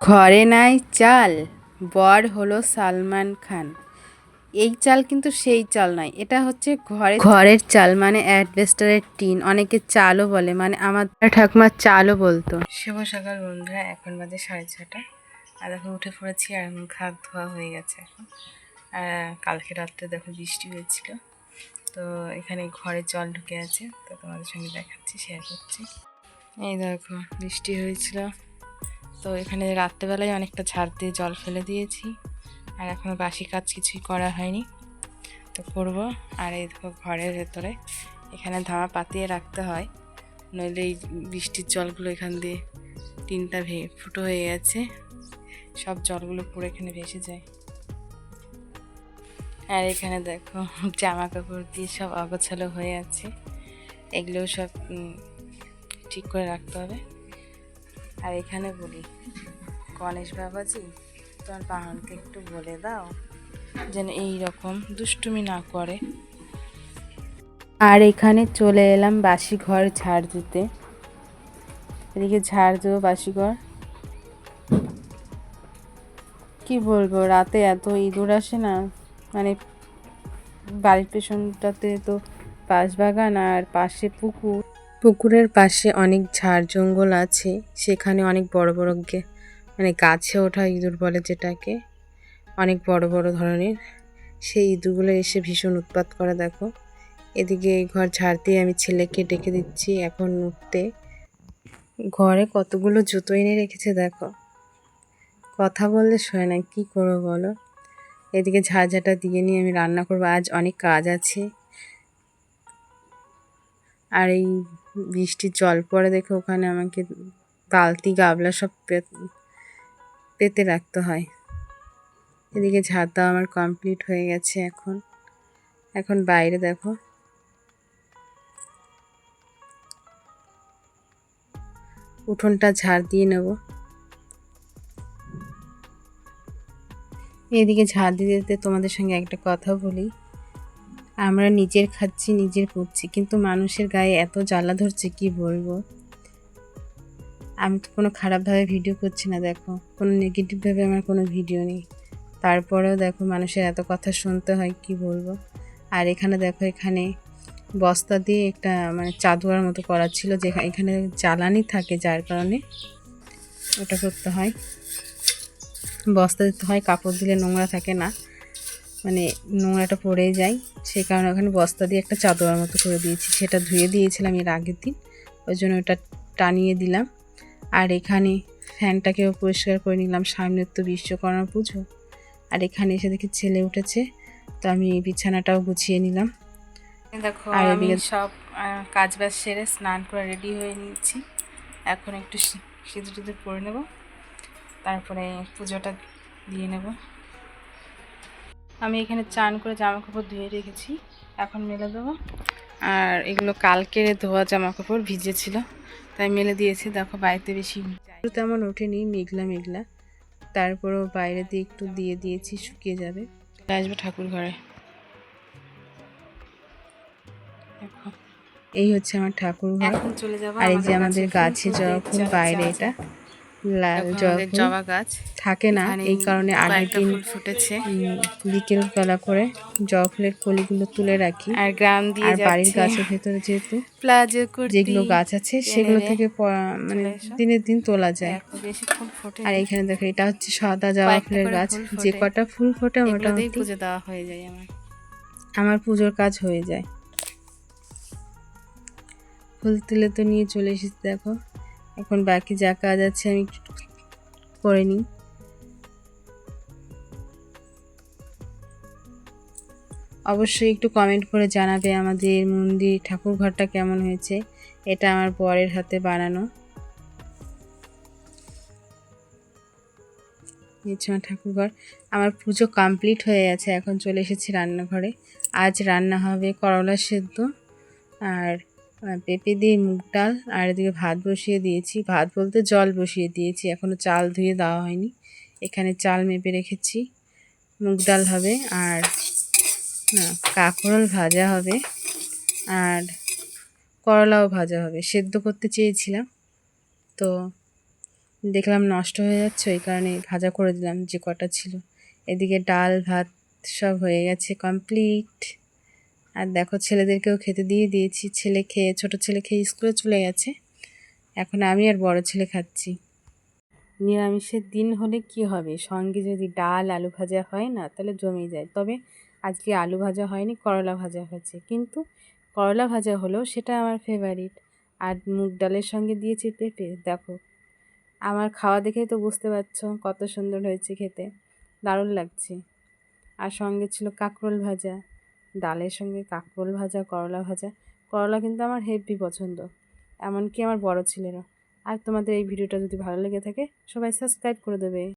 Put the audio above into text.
ঘরে নাই চাল বর হলো সালমান খান। এই চাল কিন্তু সেই চাল নয় এটা হচ্ছে ঘরে ঘরের চাল মানে অ্যাডভেস্টারের টিন অনেকে চালও বলে মানে আমার ঠাকুমার চালও বলতো। শুভ সকাল বন্ধুরা এখন বাজে সাড়ে ছটা আর এখন উঠে পড়েছি আর এখন খাত ধোয়া হয়ে গেছে এখন। আর কালকে রাত্রে দেখো বৃষ্টি হয়েছিল। তো এখানে ঘরে জল ঢুকে আছে তো তোমাদের সঙ্গে দেখাচ্ছি শেয়ার করছি। এই দেখো বৃষ্টি হয়েছিল। তো এখানে রাত্রেবেলায় অনেকটা ঝাড় দিয়ে জল ফেলে দিয়েছি। আর এখনও বাসি কাজ কিছুই করা হয়নি। তো করব। আর এই দেখো ঘরের ভেতরে এখানে ধামা পাতিয়ে রাখতে হয়। নইলে এই বৃষ্টির জলগুলো এখান দিয়ে টিনটা ভে, ফুটো হয়ে গেছে। সব জলগুলো পুরো এখানে ভেসে যায়। আর এখানে দেখো জামা কাপড় দিয়ে সব অগোছালো হয়ে আছে। এগুলো সব ঠিক করে রাখতে হবে। আর এখানে বলি, গণেশ বাবাজি, তোমার পাহাড়কে একটু বলে দাও যেন এই রকম দুষ্টুমি না করে। আর এখানে চলে এলাম বাসি ঘর ঝাড় দিতে। এদিকে ঝাড় দেবো বাসি ঘর কি বলব, রাতে এত ইঁদুর আসে না মানে বাড়ির পেছনটাতে তো বাঁশবাগান আর পাশে পুকুর। পুকুরের পাশে অনেক ঝাড় জঙ্গল আছে। সেখানে অনেক বড় বড় মানে গাছে ওঠা ইঁদুর বলে যেটাকে। অনেক বড় বড় ধরনের। সেই ইঁদুরগুলো এসে ভীষণ উৎপাত করে, দেখো। এদিকে এই ঘর ঝাড় দিয়ে আমি ছেলেকে ডেকে দিচ্ছি এখন উঠতে। ঘরে কতগুলো জুতো এনে রেখেছে, দেখো। কথা বললে শোয় না, কি করব বলো? এদিকে ঝাঁঝাটা দিয়ে নিয়ে আমি রান্না করব। আজ অনেক কাজ আছে। আর এই বৃষ্টির জল পড়ে দেখে ওখানে আমাকে বালতি, গাবলা সব পেতে রাখতে হয়। এদিকে দেওয়া আমার কমপ্লিট হয়ে গেছে এখন। এখন বাইরে দেখো। উঠোনটা ঝাড় দিয়ে নেব। এদিকে ঝাড় দিতে তোমাদের সঙ্গে একটা কথা বলি। আমরা নিজের খাচ্ছি, নিজের পড়ছি কিন্তু মানুষের গায়ে এত জ্বালা ধরছে, কি বলব? আমি তো কোনো খারাপভাবে ভিডিও করছি না, দেখো। কোনো নেগেটিভভাবে আমার কোনো ভিডিও নেই। তারপরেও দেখো মানুষের এত কথা শুনতে হয়, কি বলব? আর এখানে দেখো, এখানে বস্তা দিয়ে একটা মানে চাদুয়ার মতো করা ছিল, যে এখানে জ্বালানি থাকে, যার কারণে ওটা করতে হয়। বস্তা দিতে হয়, কাপড় দিলে নোংরা থাকে না। মানে নোংরাটা পড়ে যায়। সেই কারণে ওখানে বস্তা দিয়ে একটা চাদর মতো করে দিয়েছি। সেটা ধুয়ে দিয়েছিলাম এর আগের দিন। ওই জন্য ওটা টানিয়ে দিলাম। আর এখানে ফ্যানটাকেও পরিষ্কার করে নিলাম। সামনের তো বিশ্বকর্মা পুজো। আর এখানে এসে দেখি ছেলে উঠেছে। তো আমি বিছানাটাও গুছিয়ে নিলাম। দেখো আর আমি সব কাজ বাজ সেরে স্নান করে রেডি হয়ে নিয়েছি। এখন একটু সিঁদুর টিঁদুর পরে নেব। তারপরে পুজোটা দিয়ে নেব। আমি এখানে চান করে জামা কাপড় ধুয়ে রেখেছি। এখন মেলে দেবো। আর এগুলো কালকে ধোয়া জামা কাপড় ভিজেছিল তাই মেলে দিয়েছি। দেখো বাড়িতে বেশি তেমন ওঠেনি মেঘলা মেঘলা। তারপরেও বাইরে দিয়ে একটু দিয়ে দিয়েছি শুকিয়ে যাবে। আসবে ঠাকুর ঘরে। এই হচ্ছে আমার ঠাকুর ঘর। এখন চলে যাব আর এই যে আমাদের গাছে ফুল বাইরে এটা। জবা জবা গাছ। থাকে না এই কারণে আগের দিন ফুটেছে। বিকেল বেলা করে জবা ফুলের কলিগুলো তুলে রাখি। আর গ্রাম দিয়ে আর বাড়ির গাছের ভেতরে যেহেতু যেগুলো গাছ আছে সেগুলো থেকে মানে দিনের দিন তোলা যায়। আর এখানে দেখো এটা হচ্ছে সাদা জবা ফুলের গাছ। যে কটা ফুল ফোটে মোটামুটি পুজো দেওয়া হয়ে যায় আমার। আমার পুজোর কাজ হয়ে যায়। ফুল তুলে তো নিয়ে চলে এসেছি দেখো। এখন বাকি যা কাজ আছে আমি করে নিই। অবশ্যই একটু কমেন্ট করে জানাবে আমাদের মন্দির ঠাকুর ঘরটা কেমন হয়েছে। এটা আমার বরের হাতে বানানো। আমার ঠাকুরঘর। আমার পুজো কমপ্লিট হয়ে গেছে, এখন চলে এসেছি রান্নাঘরে। আজ রান্না হবে করলা সেদ্ধ আর পেঁপে দিয়ে মুগ ডাল, আর এদিকে ভাত বসিয়ে দিয়েছি। ভাত বলতে জল বসিয়ে দিয়েছি এখনও চাল ধুয়ে দেওয়া হয়নি। এখানে চাল মেপে রেখেছি, মুগ ডাল হবে আর, না, কাঁকরোল ভাজা হবে আর করলাও ভাজা হবে। সেদ্ধ করতে চেয়েছিলাম, তো দেখলাম নষ্ট হয়ে যাচ্ছে, ওই কারণে ভাজা করে দিলাম, যে কটা ছিল। এদিকে ডাল, ভাত সব হয়ে গেছে কমপ্লিট আর দেখো ছেলেদেরকেও খেতে দিয়ে দিয়েছি। ছেলে খেয়ে, ছোট ছেলে খেয়ে স্কুলে চলে গেছে। এখন আমি আর বড় ছেলে খাচ্ছি। নিরামিষের দিন হলে কি হবে? সঙ্গে যদি ডাল, আলু ভাজা হয় না, তাহলে জমে যায়। তবে আজকে আলু ভাজা হয়নি, করলা ভাজা হয়েছে। কিন্তু করলা ভাজা হলেও সেটা আমার ফেভারিট আর মুগ ডালের সঙ্গে দিয়েছি পেঁপে, দেখো। আমার খাওয়া দেখেই তো বুঝতে পারছ কত সুন্দর হয়েছে খেতে। দারুণ লাগছে। আর সঙ্গে ছিল কাঁকরোল ভাজা। ডালের সঙ্গে কাঁকরোল ভাজা, করলা ভাজা। করলা কিন্তু আমার হেভি পছন্দ। এমনকি আমার বড় ছেলেরও। আর তোমাদের এই ভিডিওটা যদি ভালো লেগে থাকে, সবাই সাবস্ক্রাইব করে দেবে।